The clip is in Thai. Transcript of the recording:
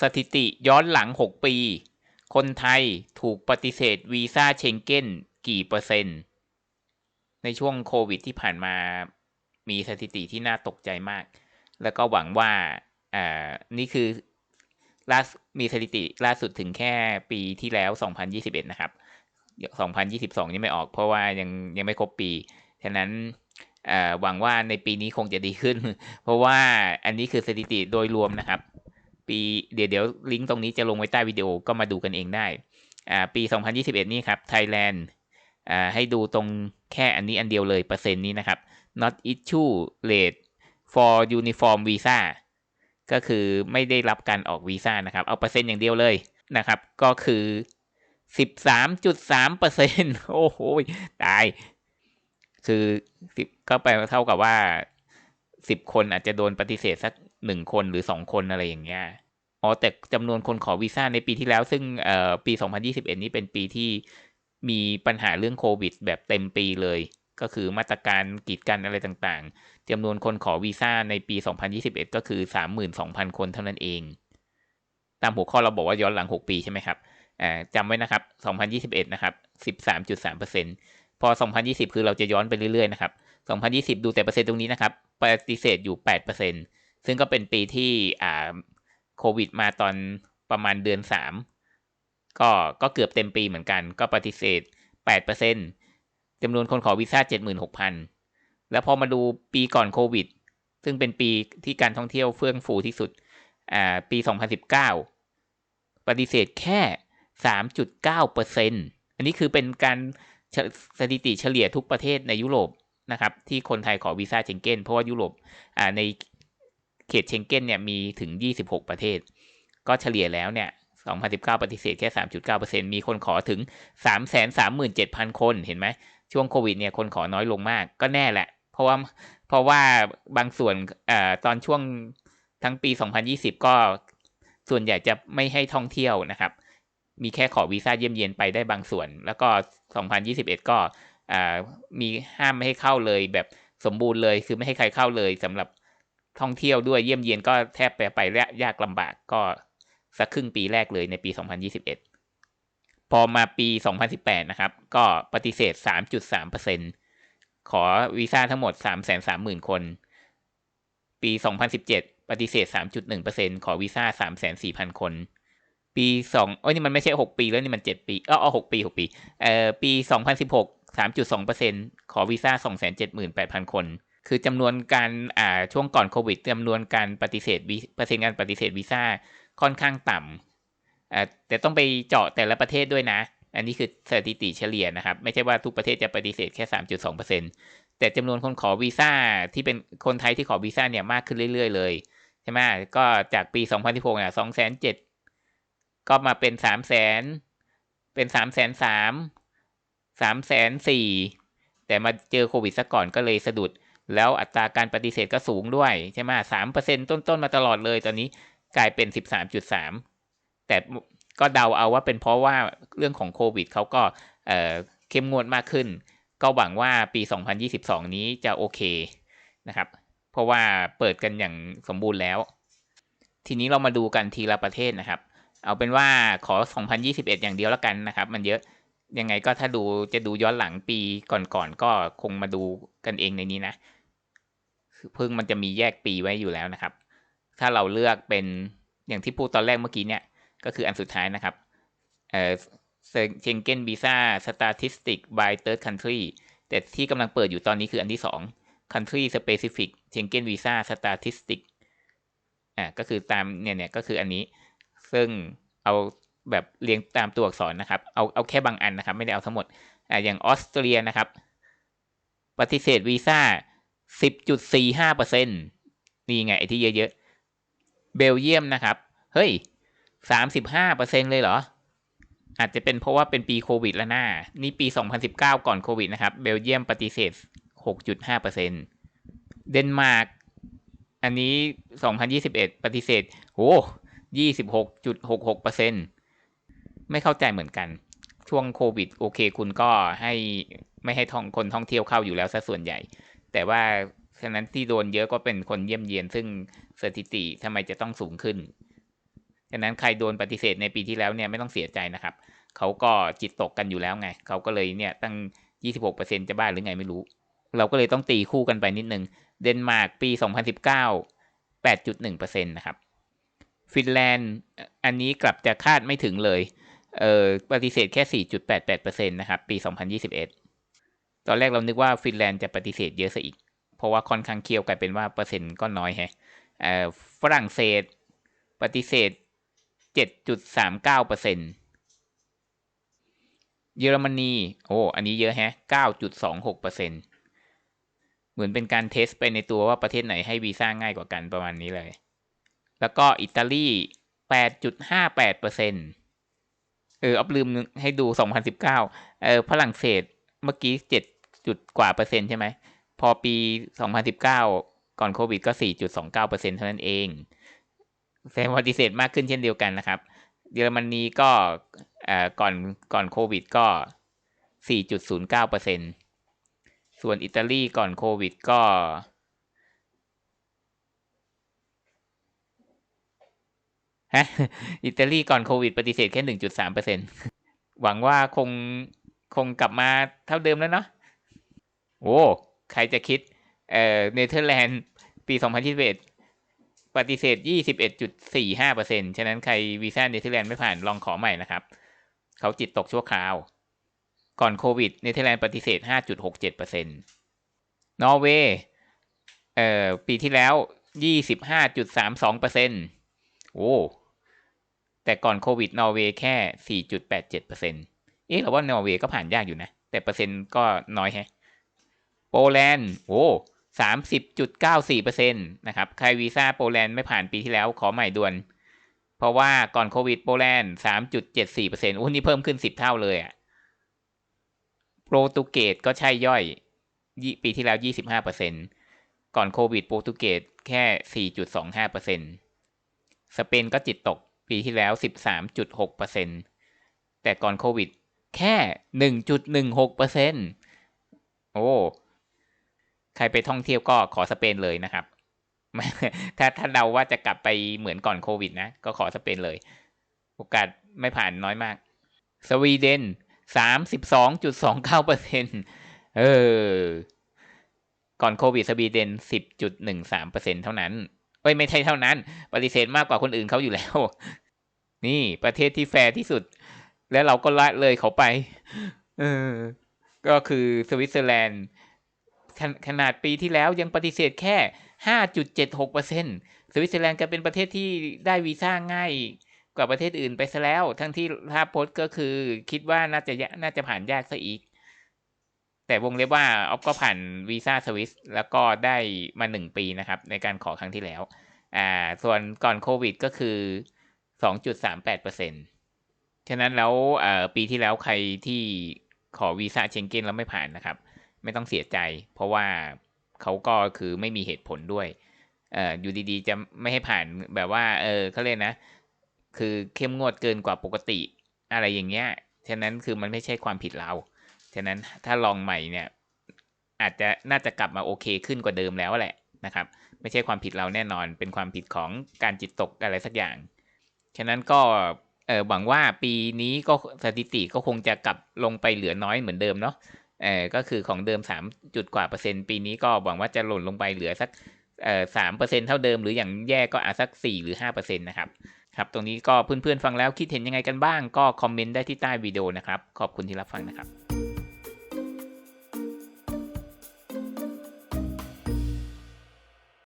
สถิติย้อนหลัง 6 ปี คนไทยถูกปฏิเสธวีซ่าเชงเก้นกี่เปอร์เซ็นต์ ในช่วงโควิดที่ผ่านมามีสถิติที่น่าตกใจมาก แล้วก็หวังว่าอ่านี่คือล่ามีสถิติล่าสุดถึงแค่ปีที่แล้ว 2021 นะครับ 2022ยังไม่ออกเพราะว่ายังยังไม่ครบปี ฉะนั้นหวังว่าในปีนี้คงจะดีขึ้น เพราะว่าอันนี้คือสถิติโดยรวมนะครับ ปีเดี๋ยวเดี๋ยวลิงก์ตรงนี้จะลงไว้ใต้วิดีโอก็มาดูกันเองได้อ่าปี 2021 นี่ครับ Thailand อ่าให้ดูตรงแค่อันนี้อันเดียวเลยเปอร์เซ็นต์นี้นะครับ not issue rate for uniform visa ก็คือไม่ได้รับการออกวีซ่านะครับ เอาเปอร์เซ็นต์อย่างเดียวเลยนะครับ ก็คือ 13.3เปอร์เซ็นต์โอ้โห ตาย คือสิบก็แปลเท่ากับว่าสิบคนอาจจะโดนปฏิเสธสัก หนึ่งคนหรือสองคนอะไรอย่างเงี้ยอ๋อแต่จำนวนคนขอวีซ่าในปีที่แล้ว ซึ่งเอ่อปี 2021 นี้เป็นปีที่มีปัญหาเรื่องโควิด แบบเต็มปีเลย ก็คือมาตรการกีดกันอะไรต่างๆจำนวนคนขอวีซ่าในปี 2021 ก็คือ 32,000 คนเท่านั้นเอง ตามหัวข้อเราบอกว่าย้อนหลัง 6 ปีใช่ไหมครับอ่าจำไว้นะครับ 2021 นะครับ 13.3%พอ 2020 คือเราจะย้อนไปเรื่อยๆนะครับ 2020 ดูแต่เปอร์เซ็นต์ตรงนี้นะครับปฏิเสธอยู่ 8% ซึ่งก็เป็นปีที่อ่าโควิดมาตอนประมาณเดือน3ก็ก็เกือบเต็มปีเหมือนกัน ก็ปฏิเสธ8%จำนวนคนขอวีซ่า76,000แล้วพอมาดูปีก่อนโควิด ซึ่งเป็นปีที่การท่องเที่ยวเฟื่องฟูที่สุดอ่าปี2019ปฏิเสธแค่3.9%อันนี้คือเป็นการสถิติเฉลี่ยทุกประเทศในยุโรปนะครับที่คนไทยขอวีซ่าเชงเก้นเพราะว่ายุโรปอ่าใน เขตเชงเก้นเนี่ยมีถึง 26 ประเทศ ก็เฉลี่ยแล้วเนี่ย 2019 ปฏิเสธแค่ 3.9%มีคนขอถึง 337,000 คนเห็นไหมช่วงโควิดเนี่ยคนขอน้อยลงมากก็แน่แหละ เพราะว่าเพราะว่าบางส่วนอ่าตอนช่วงทั้งปี 2020 ก็ส่วนใหญ่จะไม่ให้ท่องเที่ยวนะครับ มีแค่ขอวีซ่าเยี่ยมเยียนไปได้บางส่วน แล้วก็ 2021 ก็มีห้ามไม่ให้เข้าเลยแบบสมบูรณ์เลย คือไม่ให้ใครเข้าเลยสำหรับ ท่องเที่ยวด้วยเยี่ยมเยียนก็แทบไปไปและยากลำบากก็สักครึ่งปีแรกเลยในปี 2021 พอมาปี 2018 นะครับ ก็ปฏิเสธ 3.3%ขอวีซ่าทั้งหมด 330,000 คน ปี 2017 ปฏิเสธ 3.1%ขอวีซ่า340,000 คน ปี2โอ้ยนี่มันไม่ใช่ 6 ปีแล้วนี่มัน 7 ปีอ๋อ6ปี 6 ปี เอ่อ ปี 2016 3.2%ขอวีซ่า 278,000 คน คือจำนวนการอ่าช่วงก่อนโควิดจำนวนการปฏิเสธเปอร์เซ็นต์การปฏิเสธวีซ่าค่อนข้างต่ำอ่าแต่ต้องไปเจาะแต่ละประเทศด้วยนะ อันนี้คือสถิติเฉลี่ยนะครับ ไม่ใช่ว่าทุกประเทศจะปฏิเสธแค่ 3.2%แต่จำนวนคนขอวีซ่าที่เป็นคนไทยที่ขอวีซ่าเนี่ยมากขึ้นเรื่อย ๆ เลยใช่ไหมก็จากปี 2016เนี่ย2 0 0 0 0ก็มาเป็น 3 0 0 0 0 0 เป็น 3 0 0 0 0 3 3 0 0 0 4แต่มาเจอโควิดซะก่อนก็เลยสะดุด แล้วอัตราการปฏิเสธก็สูงด้วยใช่ไหมสามเปอร์เซ็นต้นๆมาตลอดเลยตอนนี้กลายเป็นสิบสามจุดสามแต่ก็เดาเอาว่าเป็นเพราะว่าเรื่องของโควิดเขาก็เเข้มงวดมากขึ้น ก็หวังว่าปี 2022 นี้จะโอเคนะครับ เพราะว่าเปิดกันอย่างสมบูรณ์แล้ว ทีนี้เรามาดูกันทีละประเทศนะครับ เอาเป็นว่าขอ 2021 อย่างเดียวแล้วกันนะครับ มันเยอะ ยังไงก็ถ้าดูจะดูย้อนหลังปีก่อนๆกก็คงมาดูกันเองในนี้นะเพิ่งมันจะมีแยกปีไว้อยู่แล้วนะครับ ถ้าเราเลือกเป็นอย่างที่พูดตอนแรกเมื่อกี้เนี่ย ก็คืออันสุดท้ายนะครับเออเชงเก้นวีซ่าสตาติสติก by third country แต่ที่กำลังเปิดอยู่ตอนนี้คืออันที่สอง country specific เชงเก้นวีซ่าสตาติสติกอ่าก็คือตามเนี่ยเนี่ยก็คืออันนี้ ซึ่งเอา แบบเรียงตามตัวอักษรนะครับ เอาเอาแค่บางอันนะครับ ไม่ได้เอาทั้งหมดอ่าอย่างออสเตรียนะครับ ปฏิเสธวีซ่าสิบจุดสี่ห้าเปอร์เซ็นตนี่ไงไอ้ที่เยอะๆ เบลเยียมนะครับ เฮ้ยสามสิบห้าเปอร์เซ็นเลยเหรอ อาจจะเป็นเพราะว่าเป็นปีโควิดแล้วหน้า นี่ปีสองพันสิบเก้าก่อนโควิดนะครับ เบลเยียมปฏิเสธหกจุดห้าเปอร์เซ็นเดนมาร์ก อันนี้สองพันยี่สิบเอ็ดปฏิเสธโอ้ยี่สิบหกจุดหกหกเปอร์เซ็น ไม่เข้าใจเหมือนกัน ช่วงโควิดโอเคคุณก็ให้ไม่ให้ท่องคนท่องเที่ยวเข้าอยู่แล้วซะส่วนใหญ่ แต่ว่าฉะนั้นที่โดนเยอะก็เป็นคนเยี่ยมเยียน ซึ่งสถิติทำไมจะต้องสูงขึ้นฉะนั้นใครโดนปฏิเสธในปีที่แล้วเนี่ยไม่ต้องเสียใจนะครับเขาก็จิตตกกันอยู่แล้วไงเขาก็เลยเนี่ยตั้ง 26%จะบ้าหรือไงไม่รู้ เราก็เลยต้องตีคู่กันไปนิดนึง เดนมาร์กปี 2019 8.1%นะครับ ฟินแลนด์อันนี้กลับจะคาดไม่ถึงเลย เออปฏิเสธแค่ 4.88%นะครับ ปี 2021 ตอนแรกเรานึกว่าฟินแลนด์จะปฏิเสธเยอะซะอีก เพราะว่าค่อนข้างเคี่ยวกลายเป็นว่าเปอร์เซ็นต์ก็น้อยแฮะเอ่อฝรั่งเศสปฏิเสธ 7.39%เยอรมนี โอ้ อันนี้เยอะแฮะ 9.26%เหมือนเป็นการเทสไปในตัวว่าประเทศไหนให้วีซ่าง่ายกว่ากันประมาณนี้เลย แล้วก็อิตาลี 8.58%เปอร์เซ็นต์ เออัพลืมให้ดู 2019เออฝรั่งเศสเมื่อกี้7จุดกว่าเปอร์เซ็นต์ใช่ไหม พอปี 2019 ก่อนโควิดก็ 4.29%เซ็นต์เท่านั้นเองแสดงว่าปฏิเสธมากขึ้นเช่นเดียวกันนะครับ เยอรมนีก็เออก่อนก่อนโควิดก็ 4.09%ส่วนอิตาลีก่อนโควิดก็ ฮะอิตาลีก่อนโควิดปฏิเสธแค่1.3%หวังว่าคงคงกลับมาเท่าเดิมแล้วเนาะโอ้ใครจะคิดเอ่อเนเธอร์แลนด์ปี2021ปฏิเสธ21.45%ฉะนั้นใครวีซ่าเนเธอร์แลนด์ไม่ผ่านลองขอใหม่นะครับ เขาจิตตกชั่วคราว ก่อนโควิดเนเธอร์แลนด์ปฏิเสธ5.67%นอร์เวย์เอ่อปีที่แล้ว25.32%โอ้ แต่ก่อนโควิดนอร์เวย์แค่ 4.87%เอ๊ะเราว่านอร์เวย์ก็ผ่านยากอยู่นะ แต่เปอร์เซ็นต์ก็น้อยแฮะโปแลนด์โอ้สามสิบจุดเก้าสี่เปอร์เซ็นต์นะครับ ใครวีซ่าโปแลนด์ไม่ผ่านปีที่แล้วขอใหม่ด่วน เพราะว่าก่อนโควิดโปแลนด์สามจุดเจ็ดสี่เปอร์เซ็นต์โอ้นี่เพิ่มขึ้นสิบเท่าเลยอะ่ะโปรตุเกสก็ใช่ย่อย ปีที่แล้วยี่สิบห้าเปอร์เซ็นต์ก่อนโควิดโปรตุเกสแค่สี่จุดสองห้าเปอร์เซ็นต์สเปนก็จิตตก ปีที่แล้วสิบสามจุดหกเปอร์เซ็นแต่ก่อนโควิด แค่หนึ่งจุดหนึ่งหกเปอร์เซ็นโอ้ ใครไปท่องเที่ยวก็ขอสเปนเลยนะครับ ถ้าถ้าเดาว่าจะกลับไปเหมือนก่อนโควิดนะ ก็ขอสเปนเลย โอกาสไม่ผ่านน้อยมาก สวีเดนสามสิบสองจุดสองเก้าเปอร์เซ็นเออ ก่อนโควิดสวีเดนสิบจุดหนึ่งสามเปอร์เซ็นเท่านั้น เอ้ยไม่ใช่เท่านั้น ปฏิเสธมากกว่าคนอื่นเขาอยู่แล้ว นี่ประเทศที่แฟร์ที่สุด แล้วเราก็ละเลยเขาไปเออก็คือสวิตเซอร์แลนด์ ขนาดปีที่แล้วยังปฏิเสธแค่ 5.76%สวิตเซอร์แลนด์ก็เป็นประเทศที่ได้วีซ่าง่ายกว่าประเทศอื่นไปซะแล้ว ทั้งที่ภาพโพสก็คือคิดว่าน่าจะน่าจะผ่านยากซะอีก แต่วงเล็บว่าออฟก็ผ่านวีซ่าสวิสแล้วก็ได้มาหนึ่งปีนะครับ ในการขอครั้งที่แล้ว อ่า ส่วนก่อนโควิดก็คือ2.38%ฉะนั้นแล้วปีที่แล้วใครที่ขอวีซ่าเชงเก้นแล้วไม่ผ่านนะครับ ไม่ต้องเสียใจ เพราะว่าเขาก็คือไม่มีเหตุผลด้วยเอ่ออยู่ดีๆ จะไม่ให้ผ่านแบบว่า เออเขาเรียกนะ คือเข้มงวดเกินกว่าปกติอะไรอย่างเงี้ย ฉะนั้นคือมันไม่ใช่ความผิดเรา ฉะนั้นถ้าลองใหม่เนี่ยอาจจะน่าจะกลับมาโอเคขึ้นกว่าเดิมแล้วแหละนะครับ ไม่ใช่ความผิดเราแน่นอน เป็นความผิดของการจิตตกอะไรสักอย่าง ฉะนั้นก็เออหวังว่าปีนี้ก็สถิติก็คงจะกลับลงไปเหลือน้อยเหมือนเดิมเนาะเออก็คือของเดิมสามจุดกว่าเปอร์เซ็นต์ปีนี้ก็หวังว่าจะหล่นลงไปเหลือสักเอ่อสามเปอร์เซ็นเท่าเดิมหรืออย่างแย่ก็อาจสักสี่หรือห้าเปอร์เซ็นต์นะครับครับ ตรงนี้ก็เพื่อนๆฟังแล้วคิดเห็นยังไงกันบ้าง ก็คอมเมนต์ได้ที่ใต้วิดีโอนะครับ ขอบคุณที่รับฟังนะครับ